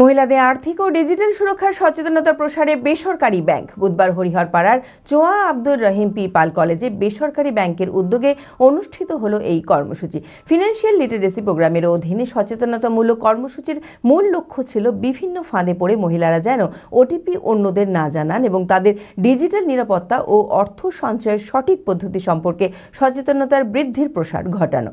মহিলাদের আর্থিক ও ডিজিটাল সুরক্ষার সচেতনতা প্রসারে বেসরকারি ব্যাংক বুধবার হরিহরপাড়ার চোয়া আব্দুর রহিম পি পাল কলেজে বেসরকারি ব্যাংকের উদ্যোগে অনুষ্ঠিত হলো এই কর্মসূচি। ফিনান্সিয়াল লিটারেসি প্রোগ্রামের অধীনে সচেতনতামূলক কর্মসূচির মূল লক্ষ্য ছিল বিভিন্ন ফাঁদে পড়ে মহিলারা যেন ওটিপি অন্যদের না জানান এবং তাদের ডিজিটাল নিরাপত্তা ও অর্থ সঞ্চয়ের সঠিক পদ্ধতি সম্পর্কে সচেতনতার বৃদ্ধির প্রসার ঘটানো।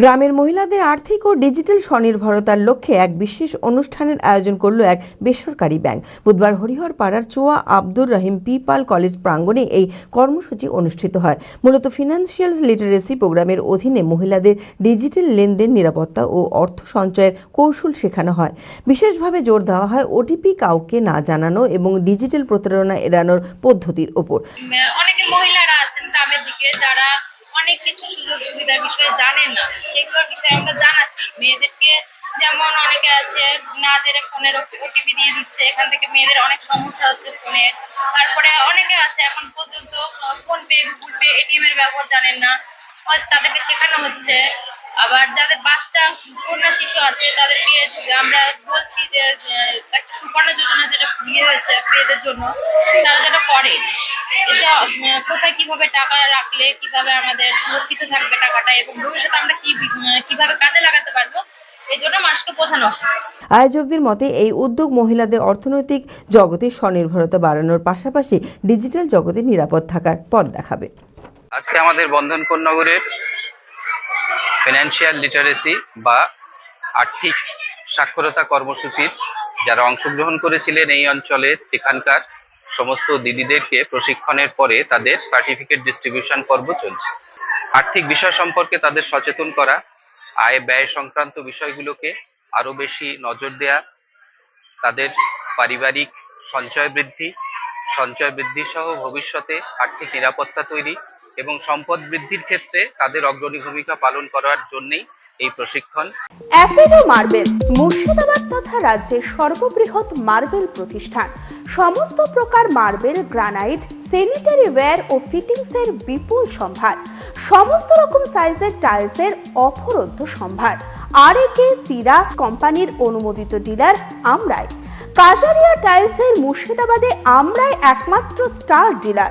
গ্রামের মহিলাদের আর্থিক ও ডিজিটাল স্বনির্ভরতার লক্ষ্যে এক বিশেষ অনুষ্ঠানের আয়োজন করল এক বেসরকারি ব্যাংক। বুধবার হরিহর পাড়ার চোয়া আব্দুর রহিম পিপাল কলেজ প্রাঙ্গণে এই কর্মসূচি অনুষ্ঠিত হয়। মূলত ফিনান্সিয়াল লিটারেসি প্রোগ্রামের অধীনে মহিলাদের ডিজিটাল লেনদেন, নিরাপত্তা ও অর্থ সঞ্চয়ের কৌশল শেখানো হয়। বিশেষভাবে জোর দেওয়া হয় ওটিপি কাউকে না জানানো এবং ডিজিটাল প্রতারণা এড়ানোর পদ্ধতির ওপর। অনেকে মহিলারা আছেন গ্রামের দিকে যারা অনেক কিছু সুযোগ সুবিধার বিষয়ে জানেন না। সেগুলোর বিষয়ে আমরা জানাচ্ছি। মেয়েদেরকে যেমন অনেকে আছে না জেনে ফোনের ওটিপি দিয়ে দিচ্ছে, এখান থেকে মেয়েদের অনেক সমস্যা হচ্ছে ফোনে। তারপরে অনেকে আছে, এখন পর্যন্ত PhonePe Google Pay ATM এর ব্যবহার জানেন না। তাদেরকে শেখানো হচ্ছে। আবার যাদের বাচ্চা, কন্যা, শিশু আছে তাদেরকে আমরা বলছি যে একটা সুকন্যা যোজনা যেটা বিয়ে হয়েছে মেয়েদের জন্য, তারা যেটা করে। এটা কোথায় কীভাবে টাকা রাখলে কীভাবে আমাদের সুরক্ষিত থাকবে টাকাটা এবং ভবিষ্যতে আমরা কি কীভাবে কাজে লাগাতে পারব এই জন্য মানুষকে বোঝানো হচ্ছে। আয়োজকদের মতে এই উদ্যোগ মহিলাদের অর্থনৈতিক জগতে স্বনির্ভরতা বাড়ানোর পাশাপাশি ডিজিটাল জগতে নিরাপদ থাকার পথ দেখাবে। আজকে আমাদের বন্ধন নগরের ফিনান্সিয়াল লিটারেসি বা আর্থিক সাক্ষরতা কর্মসূচির যারা অংশগ্রহণ করেছিলেন এই অঞ্চলের এখানকার সমস্ত দিদিদেরকে প্রশিক্ষণের পরে তাদের সার্টিফিকেট ডিস্ট্রিবিউশন পর্ব চলছে। আর্থিক বিষয় সম্পর্কে তাদের সচেতন করা, আয় ব্যয় সংক্রান্ত বিষয়গুলোকে আরও বেশি নজর দেয়া, তাদের পারিবারিক সঞ্চয় বৃদ্ধি সঞ্চয় বৃদ্ধি সহ ভবিষ্যতে আর্থিক নিরাপত্তা তৈরি এবং সম্পদ বৃদ্ধির ক্ষেত্রে তাদের অগ্রণী ভূমিকা পালন করার জন্যই এই প্রশিক্ষণ। অ্যাপেলো মার্বেল, মুর্শিদাবাদ তথা রাজ্যের সর্ববৃহৎ মার্বেল প্রতিষ্ঠান। সমস্ত প্রকার মার্বেল, গ্রানাইট স্যানিটারি ওয়্যার ও ফিটিংসের বিপুল সম্ভার। সমস্ত রকম সাইজের টাইলসের অফরন্ত সম্ভার। আর কে সিরা কোম্পানির অনুমোদিত ডিলার আমরাই। কাজারিয়া টাইলসের মুর্শিদাবাদে আমরাই একমাত্র স্টার ডিলার